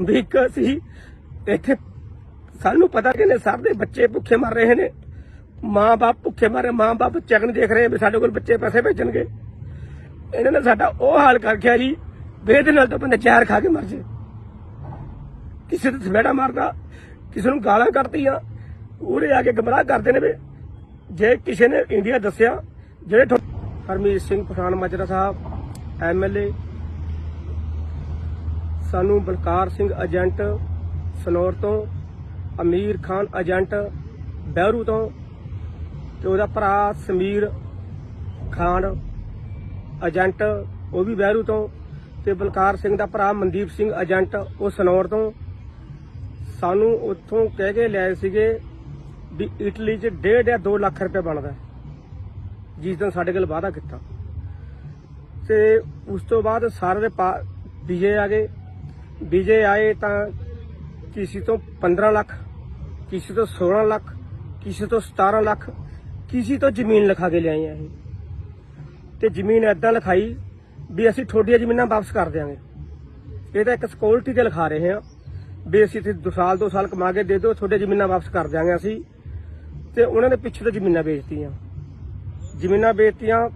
ਵੀ ਅਸੀਂ ਇੱਥੇ ਸਾਨੂੰ ਪਤਾ ਕਿ ਨੇ ਸਭ ਦੇ ਬੱਚੇ ਭੁੱਖੇ ਮਰ ਰਹੇ ਨੇ। ਮਾਂ-ਬਾਪ ਭੁੱਖੇ ਮਰ ਰਹੇ ਮਾਂ-ਬਾਪ ਬੱਚਿਆਂ ਨੂੰ ਦੇਖ ਰਹੇ ਵੀ ਸਾਡੇ ਕੋਲ ਬੱਚੇ ਪੈਸੇ ਭੇਜਣਗੇ। ਇਹਨਾਂ ਨੇ ਸਾਡਾ ਉਹ ਹਾਲ ਕਰਖਿਆ ਜੀ ਵੇਦ ਨਾਲ ਤਾਂ ਬੰਦਾ ਜ਼ਹਿਰ ਖਾ ਕੇ ਮਰ ਜੇ ਕਿਸੇ ਤੇ ਸਵੇੜਾ ਮਾਰਦਾ, ਕਿਸੇ ਨੂੰ ਗਾਲਾਂ ਕੱਢਦੀਆਂ, ਉਰੇ ਆ ਕੇ ਗਮਰਾਹ ਕਰਦੇ ਨੇ ਵੀ। ਜੇ ਕਿਸੇ ਨੇ ਇੰਡੀਆ ਦੱਸਿਆ, ਜਿਹੜੇ ਥੋ- ਹਰਮੀਤ ਸਿੰਘ ਪਠਾਨ, ਮਾਜਰਾ ਸਾਹਿਬ ਐਮਐਲਏ ਸਾਨੂੰ ਬਲਕਾਰ ਸਿੰਘ ਏਜੰਟ ਸਨੌਰ ਤੋਂ, ਅਮੀਰ ਖਾਨ ਏਜੰਟ ਬਹਿਰੂ ਤੋਂ ਤੇ ਉਹਦਾ ਭਰਾ ਸਮੀਰ ਖਾਨ ਏਜੰਟ, ਉਹ ਵੀ ਬਹਿਰੂ ਤੋਂ ਤੇ ਬਲਕਾਰ ਸਿੰਘ ਦਾ ਭਰਾ ਮਨਦੀਪ ਸਿੰਘ ਏਜੰਟ, ਉਹ ਸਨੌਰ ਤੋਂ। ਸਾਨੂੰ ਉੱਥੋਂ ਕਹਿ ਕੇ ਲਿਆਏ ਸੀਗੇ ਵੀ ਇਟਲੀ 'ਚ ਡੇਢ ਜਾਂ 2 ਲੱਖ ਰੁਪਏ ਬਣਦਾ ਹੈ। ਜਿਸ ਦਿਨ ਸਾਡੇ ਕੋਲ ਵਾਅਦਾ ਕੀਤਾ। ਤੇ ਉਸ ਤੋਂ ਬਾਅਦ ਸਾਰੇ ਦੇ ਵੀਜੇ ਆ ਗਏ। ਵੀਜੇ ਆਏ ਤਾਂ ਕਿਸੇ ਤੋਂ 15 ਲੱਖ, ਕਿਸੇ ਤੋਂ 16 ਲੱਖ, ਕਿਸੇ ਤੋਂ 17 ਲੱਖ, ਕਿਸੇ ਤੋਂ ਜ਼ਮੀਨ ਲਿਖਾ ਕੇ ਲਿਆਏ ਆ ਇਹ। ਤੇ ਜ਼ਮੀਨ ਐਦਾਂ ਲਿਖਾਈ ਵੀ ਅਸੀਂ ਤੁਹਾਡੀਆਂ ਜ਼ਮੀਨਾਂ ਵਾਪਸ ਕਰ ਦਿਆਂਗੇ। ਇਹ ਤਾਂ ਇੱਕ ਸਿਕਿਉਰਿਟੀ ਤੇ ਲਿਖਾ ਰਹੇ ਆ ਵੀ ਅਸੀਂ ਤੇ ਦੋ ਸਾਲ ਦੋ ਸਾਲ ਕਮਾ ਕੇ ਦੇ ਦਿਓ ਤੁਹਾਡੇ ਜ਼ਮੀਨਾਂ ਵਾਪਸ ਕਰ ਦਿਆਂਗੇ ਅਸੀਂ। ਤੇ ਉਹਨਾਂ ਨੇ ਪਿੱਛੇ ਤੋਂ ਜ਼ਮੀਨਾਂ ਵੇਚਤੀਆਂ। ਜ਼ਮੀਨਾਂ ਵੇਚਤੀਆਂ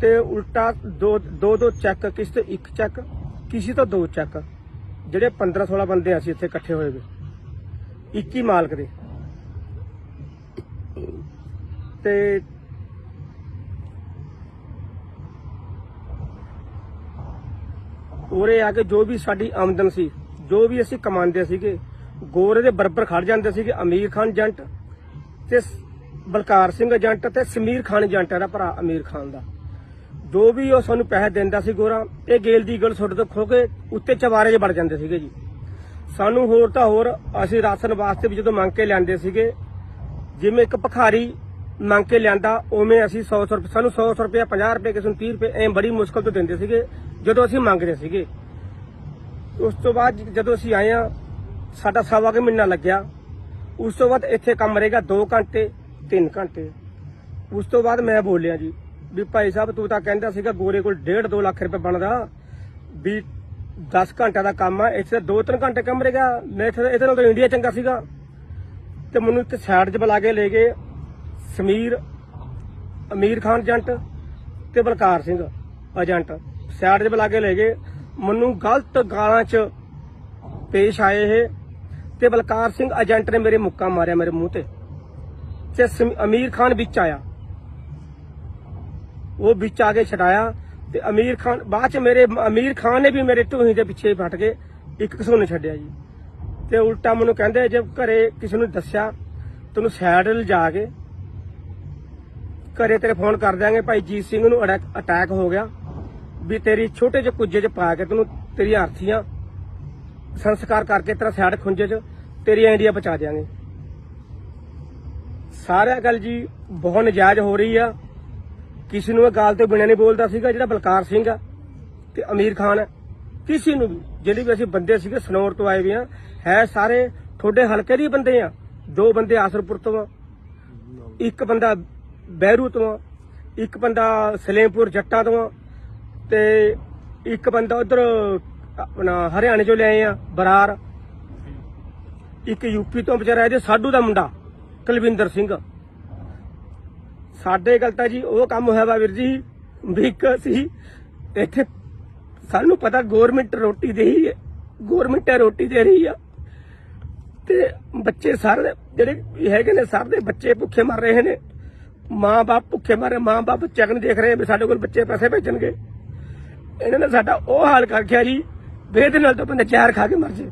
ਤੇ ਉਲਟਾ ਦੋ ਦੋ ਦੋ ਚੈੱਕ, ਕਿਸੇ ਤੋਂ ਇੱਕ ਚੈੱਕ, ਕਿਸੇ ਤੋਂ ਦੋ ਚੈੱਕ। ਜਿਹੜੇ 15 16 ਬੰਦੇ ਅਸੀਂ ਇੱਥੇ ਇਕੱਠੇ ਹੋਏ ਵੇ। ਇੱਕ ਮਾਲਕ ਦੇ। ਤੇ ਉਰੇ ਆ ਕੇ ਜੋ ਵੀ ਸਾਡੀ ਆਮਦਨ ਸੀ, ਜੋ ਵੀ ਅਸੀਂ ਕਮਾਉਂਦੇ ਸੀਗੇ, ਗੋਰੇ ਦੇ ਬਰਬਰ ਖੜ ਜਾਂਦੇ ਸੀਗੇ, ਅਮੀਰ ਖਾਨ ਏਜੰਟ ਤੇ ਬਲਕਾਰ ਸਿੰਘ ਏਜੰਟ ਤੇ ਸਮੀਰ ਖਾਨ ਏਜੰਟ ਇਹਦਾ ਭਰਾ ਅਮੀਰ ਖਾਨ ਦਾ। ਜੋ ਵੀ ਉਹ ਸਾਨੂੰ ਪੈਸੇ ਦਿੰਦਾ ਸੀ ਗੋਰਾ, ਇਹ ਗੇਲ ਦੀ ਗੱਲ ਛੁੱਟ ਤੋਂ ਖੋ ਕੇ ਉੱਤੇ ਚਵਾਰੇ 'ਚ ਵੜ ਜਾਂਦੇ ਸੀਗੇ ਜੀ। ਸਾਨੂੰ ਹੋਰ ਤਾਂ ਹੋਰ ਅਸੀਂ ਰਾਸ਼ਨ ਵਾਸਤੇ ਵੀ ਜਦੋਂ ਮੰਗ ਕੇ ਲਿਆਂਦੇ ਸੀਗੇ, ਜਿਵੇਂ ਇੱਕ ਭਖਾਰੀ ਮੰਗ ਕੇ ਲਿਆਂਦਾ, ਉਵੇਂ ਅਸੀਂ 100 100 ਰੁਪਏ, ਸਾਨੂੰ 100 100 ਰੁਪਏ 50 ਰੁਪਏ, ਕਿਸੇ ਨੂੰ 30 ਰੁਪਏ, ਐ ਬੜੀ ਮੁਸ਼ਕਲ ਤੋਂ ਦਿੰਦੇ ਸੀਗੇ, ਜਦੋਂ ਅਸੀਂ ਮੰਗਦੇ ਸੀਗੇ। ਉਸ ਤੋਂ ਬਾਅਦ ਜਦੋਂ ਅਸੀਂ ਆਏ ਆ ਸਾਡਾ ਸਵਾ ਕੁ ਮਹੀਨਾ ਲੱਗਿਆ। ਉਸ ਤੋਂ ਬਾਅਦ ਇੱਥੇ ਕੰਮ ਰਹੇਗਾ 2 ਘੰਟੇ 3 ਘੰਟੇ। ਉਸ ਤੋਂ ਬਾਅਦ ਮੈਂ ਬੋਲਿਆ ਜੀ ਵੀ ਭਾਈ ਸਾਹਿਬ, ਤੂੰ ਤਾਂ ਕਹਿੰਦਾ ਸੀਗਾ ਗੋਰੇ ਕੋਲ 1.5 2 ਲੱਖ ਰੁਪਏ ਬਣਦਾ, ਵੀ 10 ਘੰਟਿਆਂ ਦਾ ਕੰਮ ਆ, ਇੱਥੇ ਤਾਂ 2-3 ਘੰਟੇ ਕੰਮ ਰਹੇਗਾ ਮੈਂ ਇੱਥੇ ਇਹਦੇ ਨਾਲ ਤਾਂ ਇੰਡੀਆ ਚੰਗਾ ਸੀਗਾ। ਤੇ ਮੈਨੂੰ ਇੱਕ ਸਾਈਡ 'ਚ ਬੁਲਾ ਕੇ ਲੈ ਗਏ ਸਮੀਰ, ਅਮੀਰ ਖਾਨ ਏਜੰਟ ਤੇ ਬਲਕਾਰ ਸਿੰਘ ਏਜੰਟ। ਸਾਈਡ 'ਚ ਬੁਲਾ ਕੇ ਲੈ ਗਏ। ਮੈਨੂੰ ਗਲਤ ਗਾਲਾਂ 'ਚ ਪੇਸ਼ ਆਏ ਇਹ ਤੇ ਬਲਕਾਰ ਸਿੰਘ ਏਜੰਟ ਨੇ ਮੇਰੇ ਮੁੱਕਾ ਮਾਰਿਆ ਮੇਰੇ ਮੂੰਹ ਤੇ। ਤੇ ਸਮੀ- ਅਮੀਰ ਖਾਨ ਵਿੱਚ ਆਇਆ। ਉਹ ਵਿੱਚ ਆ ਕੇ ਛਡਾਇਆ ਤੇ ਅਮੀਰ ਖਾਨ, ਬਾਅਦ ਚ ਮੇਰੇ ਅਮੀਰ ਖਾਨ ਨੇ ਵੀ ਮੇਰੇ ਢੂਹੀ ਦੇ ਪਿੱਛੇ ਫਟ ਕੇ ਇੱਕ ਕਸੂਨ ਛੱਡਿਆ ਜੀ। ਤੇ ਉਲਟਾ ਮੈਨੂੰ ਕਹਿੰਦੇ ਜੇ ਘਰੇ ਕਿਸੇ ਨੂੰ ਦੱਸਿਆ, ਤੈਨੂੰ ਸਾਈਡ ਲਿਜਾ ਕੇ ਘਰੇ ਤੇਰੇ ਫੋਨ ਕਰ ਦਿਆਂਗੇ, ਭਾਈ ਜੀਤ ਸਿੰਘ ਨੂੰ ਅਟੈਕ- ਅਟੈਕ ਹੋ ਗਿਆ। ਵੀ ਤੇਰੀ ਛੋਟੇ ਜਿਹੇ ਕੁੱਜੇ 'ਚ ਪਾ ਕੇ ਤੈਨੂੰ ਤੇਰੀ ਆਰਥੀਆਂ ਸੰਸਕਾਰ ਕਰਕੇ ਤੇਰਾ ਸਾਈਡ ਖੁੰਝੇ 'ਚ ਤੇਰੀ ਇੰਡੀਆ ਪਹੁੰਚਾ ਦਿਆਂਗੇ। ਸਾਰਿਆਂ ਗੱਲ ਜੀ ਬਹੁਤ ਨਜਾਇਜ਼ ਹੋ ਰਹੀ ਆ। ਕਿਸੇ ਨੂੰ ਇਹ ਗਾਲ 'ਤੇ ਬਿਨਾਂ ਨਹੀਂ ਬੋਲਦਾ ਸੀਗਾ, ਜਿਹੜਾ ਬਲਕਾਰ ਸਿੰਘ ਆ ਤੇ ਅਮੀਰ ਖਾਨ ਹੈ ਕਿਸੇ ਨੂੰ ਵੀ, ਜਿਹੜੇ ਵੀ ਅਸੀਂ ਬੰਦੇ ਸੀਗੇ, ਸਨੌਰ ਤੋਂ ਆਏ ਵੀ ਆ ਹੈ ਸਾਰੇ, ਤੁਹਾਡੇ ਹਲਕੇ ਦੇ ਬੰਦੇ ਆ। ਦੋ ਬੰਦੇ ਆਸਰਪੁਰ ਤੋਂ ਆ, ਇੱਕ ਬੰਦਾ ਬਹਿਰੂ ਤੋਂ ਆ, ਇੱਕ ਬੰਦਾ ਸਲੇਮਪੁਰ ਜੱਟਾਂ ਤੋਂ ਆ, ਤੇ ਇੱਕ ਬੰਦਾ ਉਧਰ ਆਪਣਾ ਹਰਿਆਣੇ ਚੋਂ ਲਿਆਏ ਆ, ਬਰਾਰ। ਇੱਕ ਯੂਪੀ ਤੋਂ ਵਿਚਾਰਾ, ਇਹਦੇ ਸਾਡੂ ਦਾ ਮੁੰਡਾ, ਕੁਲਵਿੰਦਰ ਸਿੰਘ। ਸਾਡੇ ਗੱਲ ਤਾਂ ਜੀ, ਉਹ ਕੰਮ ਹੋਇਆ ਵਾ ਵੀਰ ਜੀ ਵੀ ਇੱਕ ਸੀ। ਇੱਥੇ ਸਾਨੂੰ ਪਤਾ ਗਵਰਨਮੈਂਟ ਰੋਟੀ ਦੇ ਹੀ ਹੈ ਗਵਰਨਮੈਂਟ ਰੋਟੀ ਦੇ ਰਹੀ ਆ। ਤੇ ਬੱਚੇ ਸਾਰੇ ਜਿਹੜੇ ਹੈਗੇ ਨੇ, ਸਭ ਦੇ ਬੱਚੇ ਭੁੱਖੇ ਮਰ ਰਹੇ ਨੇ। ਮਾਂ-ਬਾਪ ਭੁੱਖੇ ਮਰ ਰਹੇ ਮਾਂ-ਬਾਪ ਬੱਚਿਆਂ ਨੂੰ ਦੇਖ ਰਹੇ ਵੀ ਸਾਡੇ ਕੋਲ ਬੱਚੇ ਪੈਸੇ ਭੇਜਣਗੇ। ਇਹਨਾਂ ਨੇ ਸਾਡਾ ਉਹ ਹਾਲ ਕਰ ਗਿਆ ਜੀ ਵੇਦ ਨਾਲ ਤਾਂ ਬੰਦਾ ਜ਼ਹਿਰ ਖਾ ਕੇ ਮਰ ਜੇ।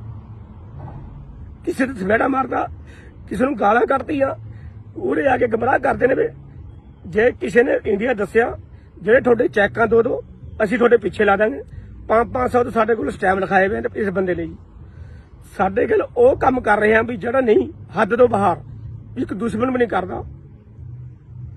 ਕਿਸੇ ਤੇ ਸਵੇੜਾ ਮਾਰਦਾ, ਕਿਸੇ ਨੂੰ ਗਾਲਾਂ ਕੱਢਦੀਆਂ, ਉਰੇ ਆ ਕੇ ਗਮਰਾਹ ਕਰਦੇ ਨੇ ਵੀ ਜੇ ਕਿਸੇ ਨੇ ਇੰਡੀਆ ਦੱਸਿਆ, ਜਿਹੜੇ ਤੁਹਾਡੇ ਚੈੱਕਾਂ ਦੋ ਦੋ, ਅਸੀਂ ਤੁਹਾਡੇ ਪਿੱਛੇ ਲਾ ਦਾਂਗੇ। 5-500 ਤੋਂ ਸਾਡੇ ਕੋਲ ਸਟੈਮ ਲਿਖਾਏ ਹੋਏ ਨੇ ਇਸ ਬੰਦੇ ਲਈ। ਸਾਡੇ ਕੋਲ ਉਹ ਕੰਮ ਕਰ ਰਹੇ ਆ ਵੀ ਜਿਹੜਾ ਨਹੀਂ, ਹੱਦ ਤੋਂ ਬਾਹਰ, ਇੱਕ ਦੁਸ਼ਮਣ ਵੀ ਨਹੀਂ ਕਰਦਾ।